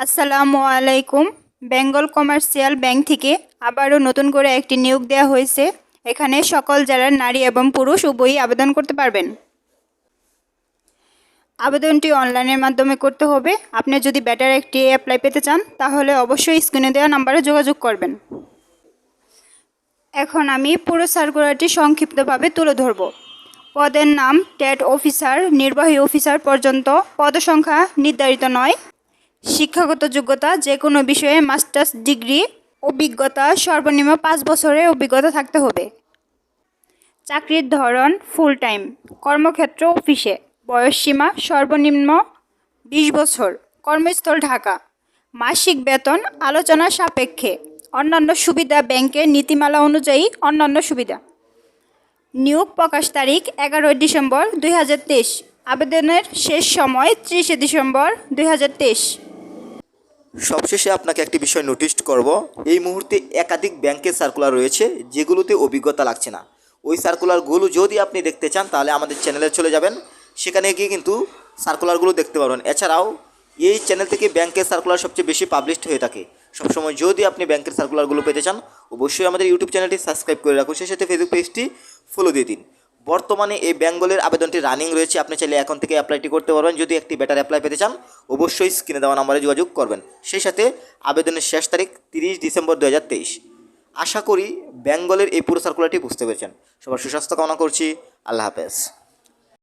আসসালামু আলাইকুম। Bengal commercial bank থেকে আবারও নতুন করে একটি নিয়োগ দেওয়া হয়েছে। এখানে সকল জেলার নারী এবং পুরুষ উভয়ই আবেদন করতে পারবেন। আবেদনটি অনলাইনের মাধ্যমে করতে হবে। আপনি যদি ব্যাটার একটি অ্যাপ্লাই পেতে চান, তাহলে অবশ্যই স্ক্রিনে দেওয়া নাম্বারে যোগাযোগ করবেন। এখন আমি পুরো সার্কুলারটি সংক্ষিপ্তভাবে তুলে ধরব। পদের নাম টেট অফিসার নির্বাহী অফিসার পর্যন্ত পদসংখ্যা নির্ধারিত নয়। শিক্ষাগত যোগ্যতা যে কোনো বিষয়ে মাস্টার্স ডিগ্রি, অভিজ্ঞতা, সর্বনিম্ন পাঁচ বছরের অভিজ্ঞতা থাকতে হবে। চাকরির ধরন ফুল টাইম কর্মক্ষেত্র অফিসে বয়সসীমা সর্বনিম্ন বিশ বছর, কর্মস্থল ঢাকা, মাসিক বেতন আলোচনা সাপেক্ষে, অন্যান্য সুবিধা ব্যাংকের নীতিমালা অনুযায়ী অন্যান্য সুবিধা। নিয়োগ প্রকাশ তারিখ এগারোই ডিসেম্বর দুই হাজার তেইশ, আবেদনের শেষ সময় ত্রিশে ডিসেম্বর দুই হাজার তেইশ। সবশেষে আপনাকে একটি বিষয় নোটিশ করব। এই মুহূর্তে একাধিক ব্যাংকের সার্কুলার রয়েছে, যেগুলোতে অভিজ্ঞতা লাগছে না। ওই সার্কুলারগুলো যদি আপনি দেখতে চান, তাহলে আমাদের চ্যানেলে চলে যাবেন। সেখানে গিয়ে কিন্তু সার্কুলারগুলো দেখতে পারবেন। এছাড়াও, এই চ্যানেল থেকে ব্যাংকের সার্কুলার সবচেয়ে বেশি পাবলিশড হয়ে থাকে। সবসময় যদি আপনি ব্যাংকের সার্কুলারগুলো পেতে চান, অবশ্যই আমাদের ইউটিউব চ্যানেলটি সাবস্ক্রাইব করে রাখুন। সেই সাথে ফেসবুক পেজটি ফলো দিয়ে দিন। বর্তমানে এই ব্যাঙ্গলের আবেদনটি রানিং রয়েছে। আপনি চাইলে এখন থেকে অ্যাপ্লাইটি করতে পারবেন। যদি একটি বেটার অ্যাপ্লাই পেতে চান, অবশ্যই স্ক্রিনে দেওয়া নাম্বারে যোগাযোগ করবেন। সেই সাথে আবেদনের শেষ তারিখ তিরিশ ডিসেম্বর দু হাজার তেইশ। আশা করি ব্যাঙ্গলের এই পুরো সার্কুলারটি বুঝতে পেরেছেন। সবার সুস্বাস্থ্য কামনা করছি। আল্লাহ হাফেজ।